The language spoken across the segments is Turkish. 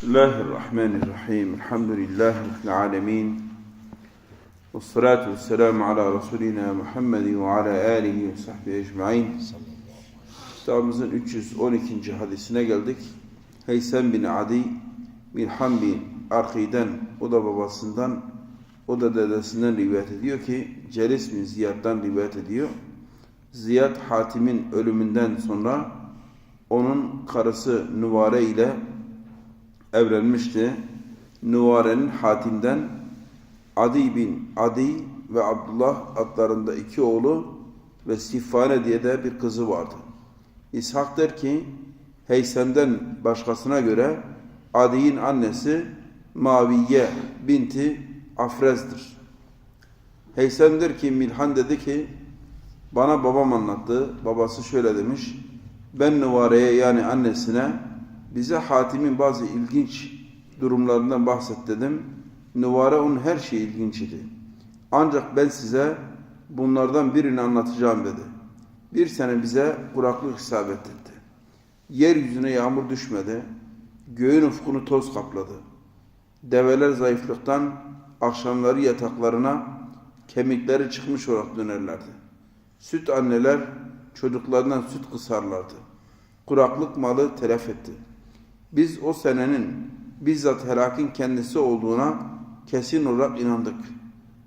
Bismillahirrahmanirrahim. Elhamdülillahi Rabbil alemin. Ve salatu ve selamu ala Resulina Muhammedin ve ala alihi ve sahbihi ecma'in. Kitabımızın 312. hadisine geldik. Heysem bin Adi, bin Arkiden, o da babasından, o da dedesinden rivayet ediyor ki, Celis bin Ziyad'dan rivayet ediyor. Ziyad Hatim'in ölümünden sonra onun karısı Nuvare ile evlenmişti. Nuvare'nin Hatim'den Adi bin Adi ve Abdullah adlarında iki oğlu ve Sifane diye de bir kızı vardı. İshak der ki Heysem'den başkasına göre Adi'nin annesi Maviye binti Afrez'dir. Heysem der ki Milhan dedi ki bana babam anlattı. Babası şöyle demiş. Ben Nuvare'ye yani annesine bize Hatim'in bazı ilginç durumlarından bahset dedim. Nuvare onun her şeyi ilginç idi. Ancak ben size bunlardan birini anlatacağım dedi. Bir sene bize kuraklık isabet etti. Yeryüzüne yağmur düşmedi. Göğün ufkunu toz kapladı. Develer zayıflıktan akşamları yataklarına kemikleri çıkmış olarak dönerlerdi. Süt anneler çocuklarından süt kısarlardı. Kuraklık malı telef etti. Biz o senenin bizzat helakin kendisi olduğuna kesin olarak inandık.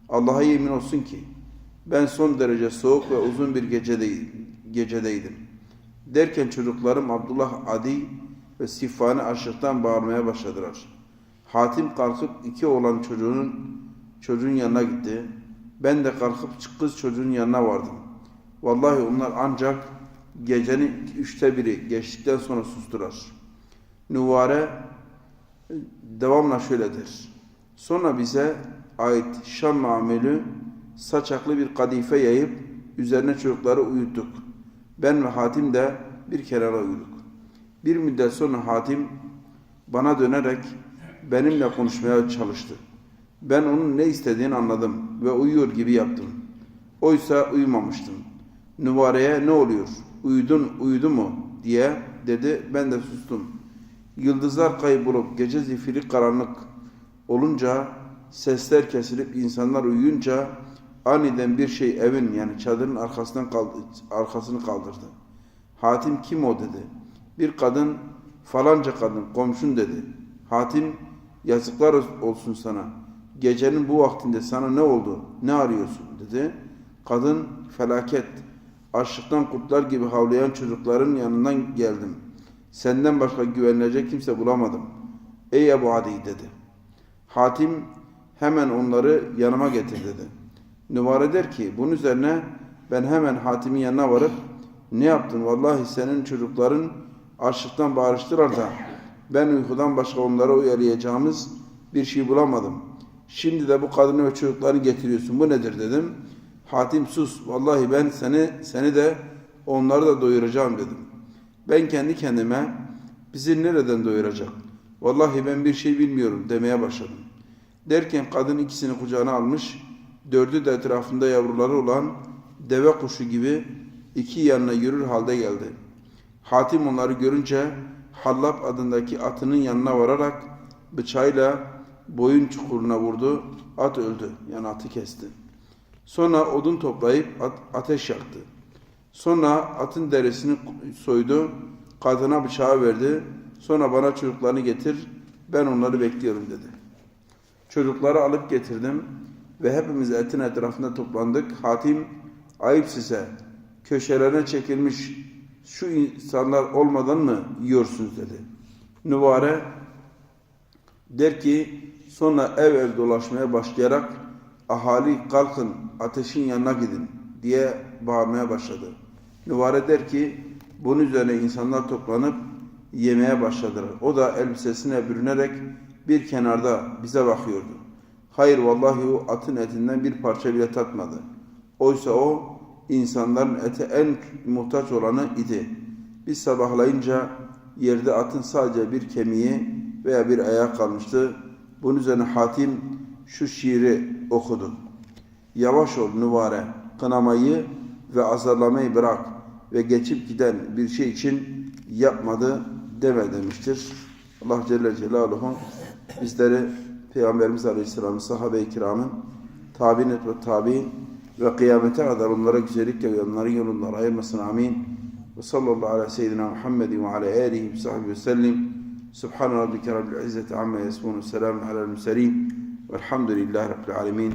Allah'a yemin olsun ki ben son derece soğuk ve uzun bir gecedeydim. Derken çocuklarım Abdullah Adi ve Sifane açlıktan bağırmaya başladılar. Hatim kalkıp iki oğlan çocuğunun çocuğun yanına gitti. Ben de kalkıp kız çocuğun yanına vardım. Vallahi onlar ancak gecenin üçte biri geçtikten sonra sustular. Nuvare devamla şöyledir. Sonra bize ait Şam mamülü saçaklı bir kadife yayıp üzerine çocukları uyuttuk. Ben ve Hatim de bir kenara uyuduk. Bir müddet sonra Hatim bana dönerek benimle konuşmaya çalıştı. Ben onun ne istediğini anladım ve uyuyor gibi yaptım. Oysa uyumamıştım. Nuvareye ne oluyor? Uyudun, uyudu mu? diye dedi. Ben de sustum. Yıldızlar kaybolup gece zifiri karanlık olunca, sesler kesilip insanlar uyuyunca aniden bir şey evin yani çadırın arkasından kaldı, arkasını kaldırdı. Hatim kim o dedi. Bir kadın falanca kadın komşun dedi. Hatim yazıklar olsun sana. Gecenin bu vaktinde sana ne oldu? Ne arıyorsun dedi. Kadın felaket. Açlıktan kurtlar gibi havlayan çocukların yanından geldim. Senden başka güvenilecek kimse bulamadım. Ey Ebu Adi dedi. Hatim hemen onları yanıma getir dedi. Nüvare der ki bunun üzerine ben hemen Hatim'in yanına varıp ne yaptın? Vallahi senin çocukların açlıktan bağırıştılar da ben uykudan başka onlara uyarayacağımız bir şey bulamadım. Şimdi de bu kadını ve çocukları getiriyorsun. Bu nedir dedim. Hatim sus. Vallahi ben seni seni de onları da doyuracağım dedim. Ben kendi kendime bizi nereden doyuracak? Vallahi ben bir şey bilmiyorum demeye başladım. Derken kadın ikisini kucağına almış, dördü de etrafında yavruları olan deve kuşu gibi iki yanına yürür halde geldi. Hatim onları görünce Hallap adındaki atının yanına vararak bıçağıyla boyun çukuruna vurdu. At öldü. Yani atı kesti. Sonra odun toplayıp ateş yaktı. Sonra atın derisini soydu. Kadına bıçağı verdi. Sonra bana çocuklarını getir. Ben onları bekliyorum dedi. Çocukları alıp getirdim ve hepimiz etin etrafında toplandık. Hatim ayıp size köşelerine çekilmiş şu insanlar olmadan mı yiyorsunuz dedi. Nuvare der ki sonra ev ev dolaşmaya başlayarak ahali kalkın ateşin yanına gidin diye bağırmaya başladı. Nuvare der ki bunun üzerine insanlar toplanıp yemeye başladılar. O da elbisesine bürünerek bir kenarda bize bakıyordu. Hayır vallahi o atın etinden bir parça bile tatmadı. Oysa o insanların ete en muhtaç olanı idi. Biz sabahlayınca yerde atın sadece bir kemiği veya bir ayağı kalmıştı. Bunun üzerine Hatim şu şiiri okudu. Yavaş ol nuvare, kınamayı ve azarlamayı bırak ve geçip giden bir şey için yapmadı deme demiştir. Allah Celle Celaluhu bizleri Peygamberimiz Aleyhisselam'ın sahabe-i kiramın tabi'in ve tabi'in ve kıyamete kadar onlara güzellikle ve onların yolundan ayırmasın amin. Ve sallallahu ala seyyidina Muhammedin ve ala alihi ve sahbihi ve sellim. Subhan rabbike rabbil izzeti amma yasifun. Selamun alel murselin. Velhamdülillahi rabbil alemin.